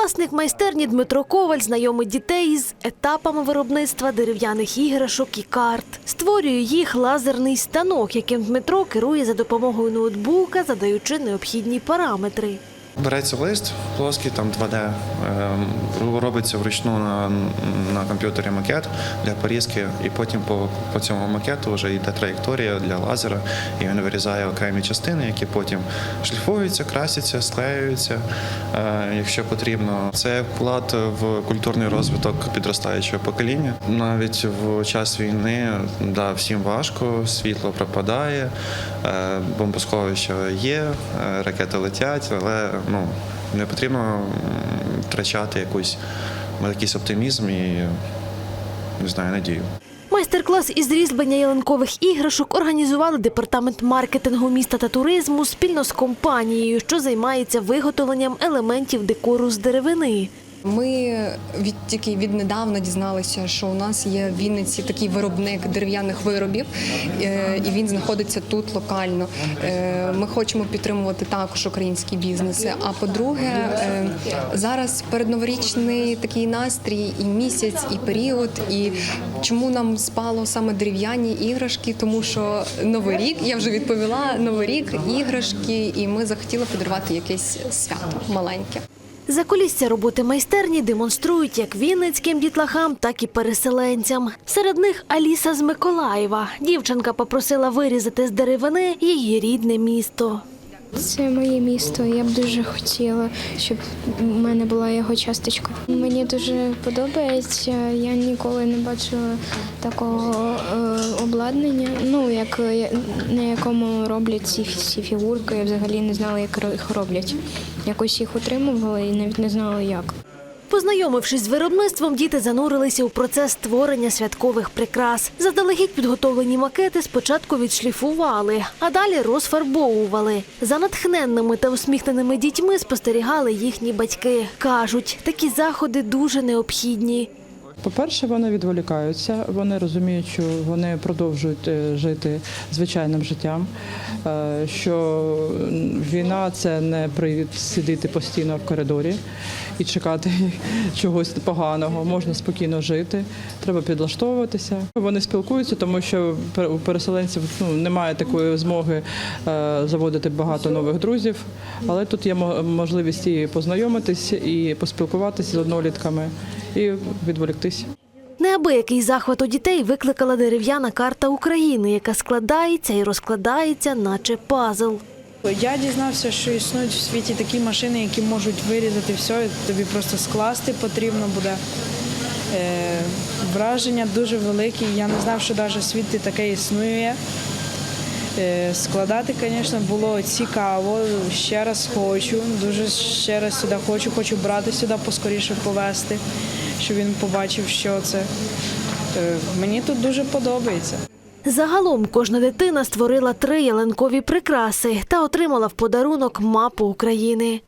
Власник майстерні Дмитро Коваль знайомить дітей з етапами виробництва дерев'яних іграшок і карт. Створює їх лазерний станок, яким Дмитро керує за допомогою ноутбука, задаючи необхідні параметри. Береться лист плоский, там 2D, ем, робиться вручну на, на комп'ютері макет для порізки, і потім по, по цьому макету вже йде траєкторія для лазера, і він вирізає окремі частини, які потім шліфуються, красяться, склеюються, е, якщо потрібно. Це вклад в культурний розвиток підростаючого покоління. Навіть в час війни да, всім важко, світло пропадає, е, бомбосховища є, е, ракети летять, але ну, не потрібно втрачати якусь, якийсь оптимізм і не знаю, надію. Майстер-клас із різьблення ялинкових іграшок організували департамент маркетингу міста та туризму спільно з компанією, що займається виготовленням елементів декору з деревини. Ми від тільки віднедавна дізналися, що у нас є в Вінниці такий виробник дерев'яних виробів, е, і він знаходиться тут локально. Е, Ми хочемо підтримувати також українські бізнеси. А по-друге, е, зараз передноворічний такий настрій, і місяць, і період. І чому нам спало саме дерев'яні іграшки? Тому що новий рік, я вже відповіла, новий рік, іграшки, і ми захотіли подарувати якесь свято маленьке. Закулісся роботи майстерні демонструють як вінницьким дітлахам, так і переселенцям. Серед них Аліса з Миколаєва. Дівчинка попросила вирізати з деревини її рідне місто. Це моє місто. Я б дуже хотіла, щоб в мене була його часточка. Мені дуже подобається. Я ніколи не бачила такого е, обладнання. Ну як е, на якому роблять ці всі фігурки. Я взагалі не знала, як їх роблять. Якось їх отримувала і навіть не знала як. Познайомившись з виробництвом, діти занурилися у процес створення святкових прикрас. Заздалегідь підготовлені макети спочатку відшліфували, а далі розфарбовували. За натхненними та усміхненими дітьми спостерігали їхні батьки. Кажуть, такі заходи дуже необхідні. По-перше, вони відволікаються, вони розуміють, що вони продовжують е, жити звичайним життям, що війна це не привід сидіти постійно в коридорі і чекати чогось поганого. Можна спокійно жити, треба підлаштовуватися. Вони спілкуються, тому що у переселенців ну, немає такої змоги е, заводити багато нових друзів, але тут є мо- можливість і познайомитись, і поспілкуватися з однолітками, і відволіктись. Неабиякий захват у дітей викликала дерев'яна карта України, яка складається і розкладається, наче пазл. Я дізнався, що існують в світі такі машини, які можуть вирізати все, тобі просто скласти потрібно буде. Е, враження дуже великі. Я не знав, що навіть в світі таке існує. Е, складати, звісно, було цікаво. Ще раз хочу, дуже ще раз сюди хочу, хочу брати сюди поскоріше повезти, щоб він побачив, що це. Е, мені тут дуже подобається. Загалом кожна дитина створила три ялинкові прикраси та отримала в подарунок мапу України.